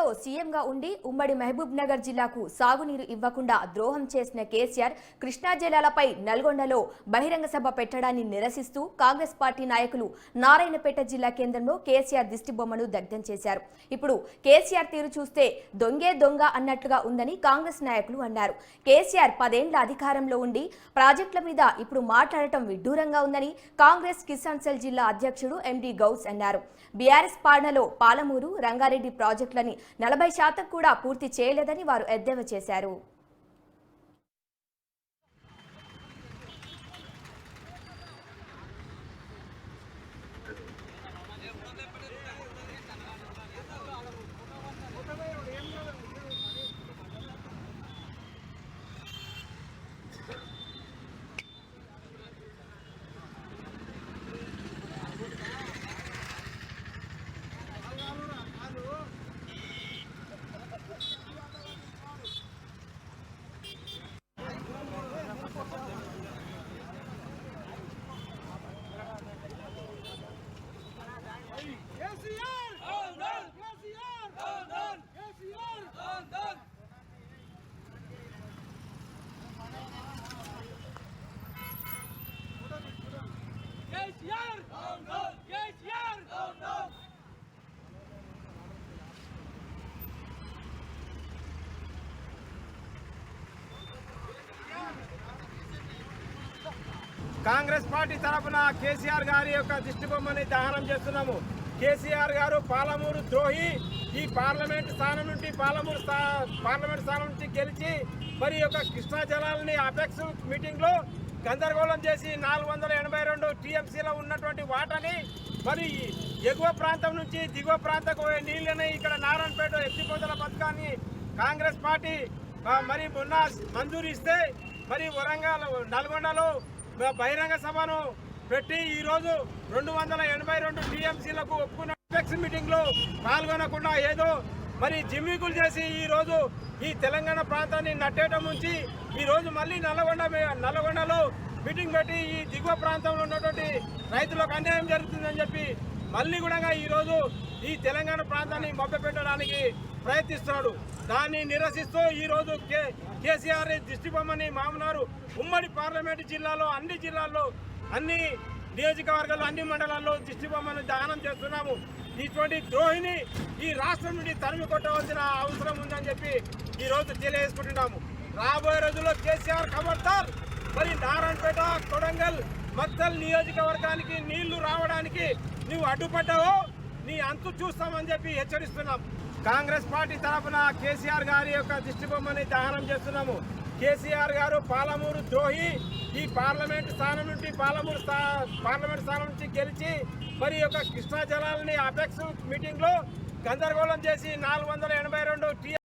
గతంలో సీఎంగా ఉండి ఉమ్మడి మహబూబ్ నగర్ జిల్లాకు సాగునీరు ఇవ్వకుండా ద్రోహం చేసిన కేసీఆర్ కృష్ణా జిల్లాలపై నల్గొండలో బహిరంగ సభ పెట్టడాన్ని నిరసిస్తూ కాంగ్రెస్ పార్టీ నాయకులు నారాయణపేట జిల్లా కేంద్రంలో కేసీఆర్ దిష్టిబొమ్మను దగ్ధం చేశారు. ఇప్పుడు కేసీఆర్ తీరు చూస్తే దొంగే దొంగ అన్నట్లుగా ఉందని కాంగ్రెస్ నాయకులు అన్నారు. కేసీఆర్ పదేండ్ల అధికారంలో ఉండి ప్రాజెక్టుల మీద ఇప్పుడు మాట్లాడటం విడ్డూరంగా ఉందని కాంగ్రెస్ కిసాన్ సెల్ జిల్లా అధ్యక్షుడు ఎండి గౌస్ అన్నారు. బీఆర్ఎస్ పాలనలో పాలమూరు రంగారెడ్డి ప్రాజెక్టులని నలభై శాతం కూడా పూర్తి చేయలేదని వారు ఎద్దేవా చేశారు KCR KCR KCR KCR KCR Congress party తరఫున కేసీఆర్ గారి యొక్క దిష్టిబొమ్మని దహనం చేస్తున్నాము. కేసీఆర్ గారు పాలమూరు ద్రోహి. ఈ పార్లమెంట్ స్థానం నుండి పాలమూరు స్థా- పార్లమెంట్ స్థానం నుంచి గెలిచి మరి యొక్క కృష్ణా జలాలని అపెక్స్ మీటింగ్లో గందరగోళం చేసి నాలుగు వందల ఎనభై రెండు టీఎంసీలో ఉన్నటువంటి వాటని మరి ఎగువ ప్రాంతం నుంచి దిగువ ప్రాంతకు నీళ్ళని ఇక్కడ నారాయణపేట ఎత్తిపోతల పథకాన్ని కాంగ్రెస్ పార్టీ మరి మొన్న మంజూరు ఇస్తే మరి వరంగల్ నల్గొండలో బహిరంగ సభను పెట్టి ఈ రోజు రెండు వందల ఎనభై రెండు టీఎంసీలకు ఒప్పుకున్న అపెక్స్ మీటింగ్లో పాల్గొనకుండా ఏదో మరి జిమ్మికులు చేసి ఈ రోజు ఈ తెలంగాణ ప్రాంతాన్ని నట్టేయటం ఉంచి ఈ రోజు మళ్ళీ నల్లగొండ నల్గొండలో నల్లగొండలో మీటింగ్ పెట్టి ఈ దిగువ ప్రాంతంలో ఉన్నటువంటి రైతులకు అన్యాయం జరుగుతుందని చెప్పి మళ్ళీ కూడా ఈరోజు ఈ తెలంగాణ ప్రాంతాన్ని మభ్యపెట్టడానికి ప్రయత్నిస్తున్నాడు. దాన్ని నిరసిస్తూ ఈరోజు కే కేసీఆర్ దిష్టిబొమ్మని మామనారు ఉమ్మడి పార్లమెంటు జిల్లాలో అన్ని జిల్లాల్లో అన్ని నియోజకవర్గాల్లో అన్ని మండలాల్లో దిష్టిబొమ్మను దహనం చేస్తున్నాము. ఇటువంటి ద్రోహిని ఈ రాష్ట్రం నుండి తరిమి కొట్టవలసిన అవసరం ఉందని చెప్పి ఈ రోజు తెలియజేసుకుంటున్నాము. రాబోయే రోజుల్లో కేసీఆర్ ఖబర్దార్ మరి నారాయణపేట కొడంగల్ మక్తల్ నియోజకవర్గానికి నీళ్ళు రావడానికి నువ్వు అడ్డుపడ్డావో నీ అంతు చూస్తామని చెప్పి హెచ్చరిస్తున్నాం. కాంగ్రెస్ పార్టీ తరఫున కేసీఆర్ గారి యొక్క దిష్టిబొమ్మని దహనం చేస్తున్నాము. కేసీఆర్ గారు పాలమూరు ద్రోహి. ఈ పార్లమెంట్ స్థానం నుండి పాలమూరు స్థా- పార్లమెంట్ స్థానం నుంచి గెలిచి మరి యొక్క కృష్ణా జలాలని అపెక్స్ మీటింగ్లో గందరగోళం చేసి నాలుగు వందల ఎనభై రెండు